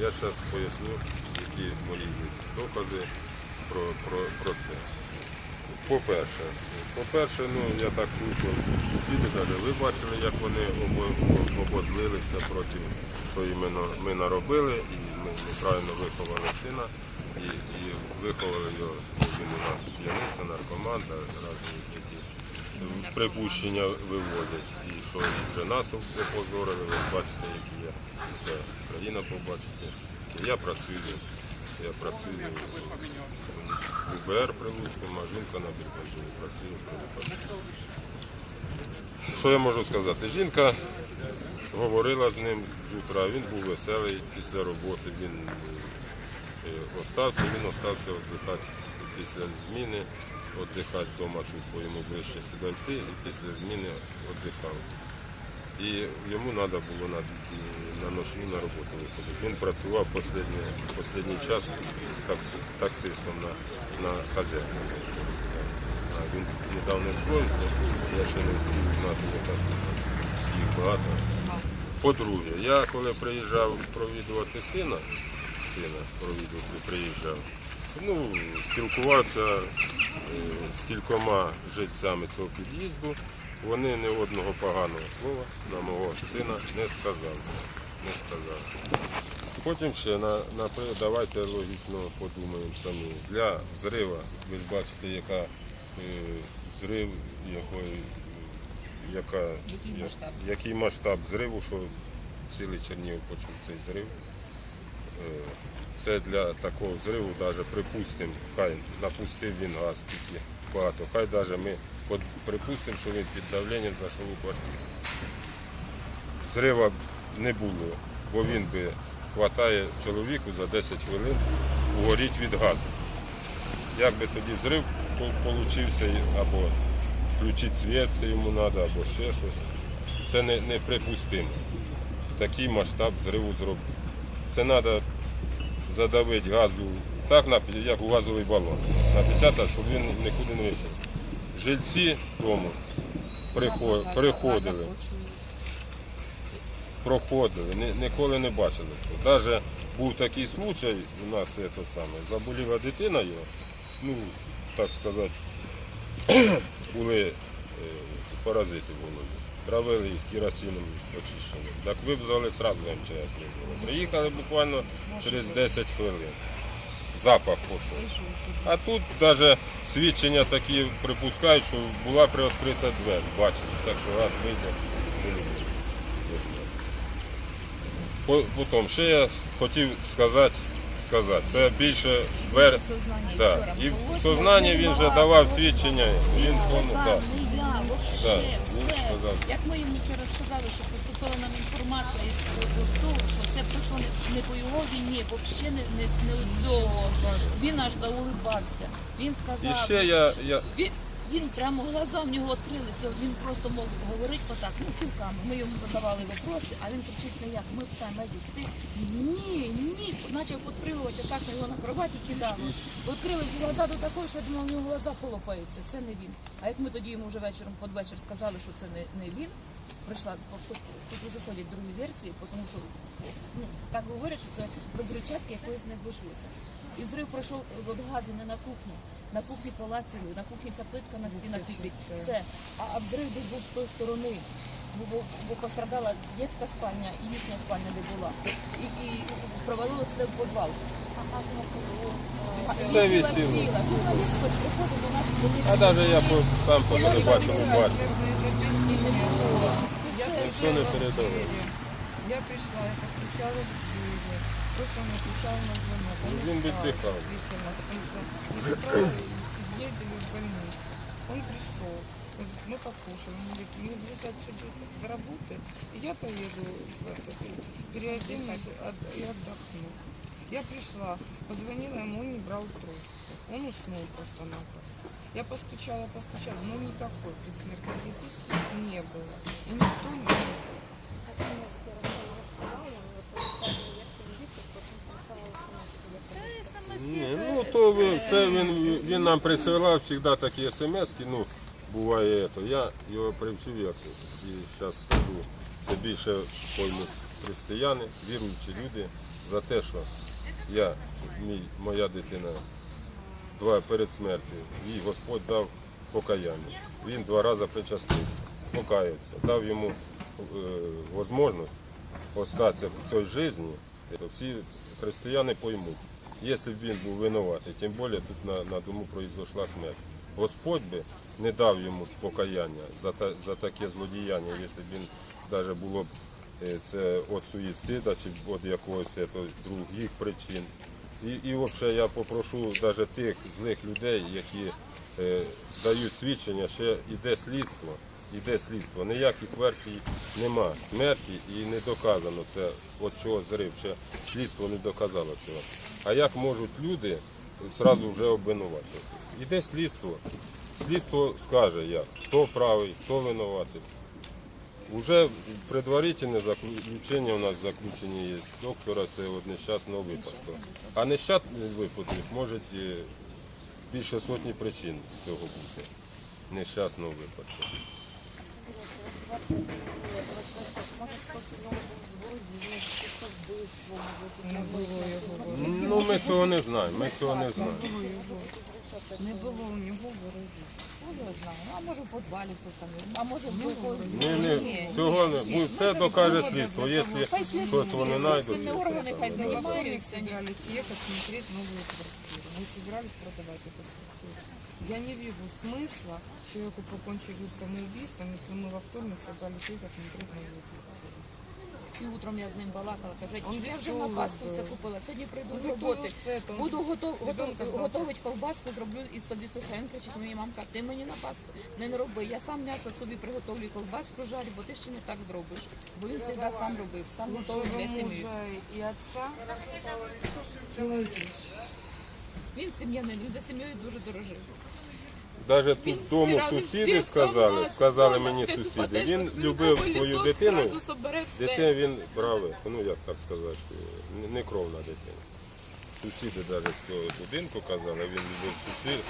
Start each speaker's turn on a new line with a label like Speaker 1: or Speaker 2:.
Speaker 1: Я зараз поясню, які мої докази про, про, про це. По-перше, по-перше, ну я так чув, що сусіди навіть ви бачили, як вони обозлилися проти, що іменно ми наробили, і ми неправильно виховали сина, і, і виховали його. Він у нас п'яниця, наркоман, та разні які припущення вивозять. І що вже нас опозорили, ви бачите, які я все країна побачите. Я працюю. Я працюю в УБР при а жінка на Бірканжині працює при Луцькому. Що я можу сказати? Жінка говорила з ним з утра, він був веселий після роботи, він е, остався, він остався віддихати після зміни, віддихати вдома тут, бо йому ближче сюди йти, і після зміни віддихав. І йому треба було на, на ночну на роботу виходити. Він працював останній, останній час таксі, таксистом на, на хазяйку. Він недавно зброївся, я ще не встиг знати, яка їх багато. По-друге, я коли приїжджав провідувати сина, сина провідувати приїжджав, ну, спілкувався з кількома жильцями цього під'їзду. Вони ні одного поганого слова на мого сина не сказали. Не сказали. Потім ще на, наприклад, давайте логічно подумаємо самі. Для зрива, ви ж бачите, яка е, зрив, якої, яка,
Speaker 2: який масштаб
Speaker 1: зриву, що цілий Чернігів почув цей зрив. Е, Це для такого зриву, навіть припустимо, хай напустив він газ тільки багато, хай навіть ми припустимо, що він під давленням зайшов у квартиру. Зрива не було, бо він би хватає чоловіку за 10 хвилин угоріть від газу. Як би тоді взрив получився, або включити світ, це йому треба, або ще щось. Це не, неприпустимо. Такий масштаб зриву зробити. Це треба задавити газу так, як у газовий балон. Напечатати, щоб він нікуди не вийшов. Жильці дому приходили, проходили, ніколи не бачили. Навіть був такий случай у нас це саме, заболіла дитина його, ну, так сказати, були е, паразити в голові. Травили їх керосином очищеним. Так вибзали одразу МЧС визвали. Приїхали буквально через 10 хвилин. Запах пішов. А тут навіть свідчення такі припускають, що була приоткрита двері. Бачили, так що газ вийде. Потім ще я хотів сказати, сказати, це більше вер... Да. І в сознанні він вже давав свідчення, він.
Speaker 2: Так,
Speaker 1: Да.
Speaker 2: Не
Speaker 1: він
Speaker 2: все. Як ми йому вчора сказали, що поступила нам інформація із того, що це пройшло не, не по його війні, взагалі не, не, не у цього. Він аж заулибався. Він
Speaker 1: І
Speaker 2: сказав,
Speaker 1: ще я, я
Speaker 2: він, він прямо глаза в нього відкрилися, він просто мог говорити отак, ну кілками. Ми йому задавали вопроси, а він кричить не як. Ми питаємо, Едік, ти ні, ні, почав підпригувати, так його на кроваті кидав. Відкрились глаза до такої, що я думала, у нього глаза полопаються, це не він. А як ми тоді йому вже вечором під вечір сказали, що це не, не він, прийшла, тут, тут вже ходять другі версії, тому що ну, так говорять, що це без речатки якоїсь не обійшлося. І взрив пройшов від газу не на кухні. На кухні пола цілий, на кухні вся плитка на стінах висить. Все. А, а взрив десь був з тої сторони. Бо, бо, пострадала дитяча спальня і їхня спальня, де була. І, і провалилося все в підвал. А
Speaker 1: Все висіло.
Speaker 2: Журналіст хоч приходив до нас, бо
Speaker 1: а навіть я по- сам по
Speaker 2: не
Speaker 1: бачив.
Speaker 2: не.
Speaker 3: Я
Speaker 1: Ніхто не передав.
Speaker 3: Я пришла, я постучала в двери. Просто он отвечал на звонок. Он
Speaker 1: він віддихав.
Speaker 3: действительно, потому что мы с утра ездили в больницу. Он пришел. Он говорит, мы покушали. Он говорит, мне ближе отсюда до работы. И я поеду в этот, переоденусь от- и отдохну. Я пришла, позвонила ему, он не брал трубку. Он уснул просто-напросто. Я постучала, постучала, но никакой предсмертной записки не было. И никто не...
Speaker 1: То це він, він нам присилав завжди такі смс, ну буває то. Я його привчив як і зараз скажу, це більше пойму християни, віруючі люди, за те, що я, мій, моя дитина два перед смертю, їй Господь дав покаяння. Він два рази причастився, покаявся, дав йому е, можливість остатися в цій житті, всі християни поймуть. Якщо б він був винуватий, тим більше тут на, на дому произошла смерть. Господь би не дав йому покаяння за, та, за таке злодіяння, якщо б він навіть було б е, це від суїцида чи від якогось е, других причин. І, і взагалі я попрошу навіть тих злих людей, які е, дають свідчення, ще йде слідство. Іде слідство. Ніяких версій нема смерті і не доказано це, от чого зрив. Ще слідство не доказало цього. А як можуть люди зразу вже обвинувачувати? Іде слідство. Слідство скаже як, хто правий, хто винуватий. Уже предварительне заключення у нас заключені є доктора, це от нещасного випадку. А нещасний випадок може більше сотні причин цього бути. Нещасного випадку. Ну ми цього не знаємо. Ми цього не знаємо.
Speaker 3: Не було у нього ворогів.
Speaker 2: Ну, я знаю. Ну, а може в підвалі хтось там, а може в якогось...
Speaker 1: Ні, ні, цього не бу- це докаже слідство. Якщо щось вони знайдуть.
Speaker 2: Слідчі органи хай займаються.
Speaker 3: ехать смотреть новую квартиру Мы собирались продавать эту квартиру. Я не вижу смысла человеку покончить жизнь самоубийством, если мы во вторник собрались ехать смотреть новую квартиру.
Speaker 2: І утром я з ним балакала, каже,
Speaker 3: Он
Speaker 2: я вже на
Speaker 3: веселий
Speaker 2: Пасху
Speaker 3: був.
Speaker 2: все купила, сьогодні прийду
Speaker 3: Он
Speaker 2: з роботи.
Speaker 3: готовился это, он
Speaker 2: Буду готов,
Speaker 3: Ребенка
Speaker 2: готов,
Speaker 3: ждав.
Speaker 2: готовить колбаску, зроблю із тобі суші. Він кричить, мені мамка, ти мені на Пасху не, не роби. Я сам м'ясо собі приготовлю і колбаску жарю, бо ти ще не так зробиш. Бо він завжди сам робив, сам готовий
Speaker 3: лучшего
Speaker 2: для сім'ї.
Speaker 3: мужа и отца делает вещи.
Speaker 2: Він сім'янин, він за сім'єю дуже дорожив. Він
Speaker 1: тут дому
Speaker 2: зразу
Speaker 1: сусіди сказали, сказали мені сусіди. Він любив свою дитину.
Speaker 2: зразу собере все.
Speaker 1: Дитину він брав, ну як так сказати, не- не кровна дитина. Сусіди навіть з того будинку казали, він любив сусід,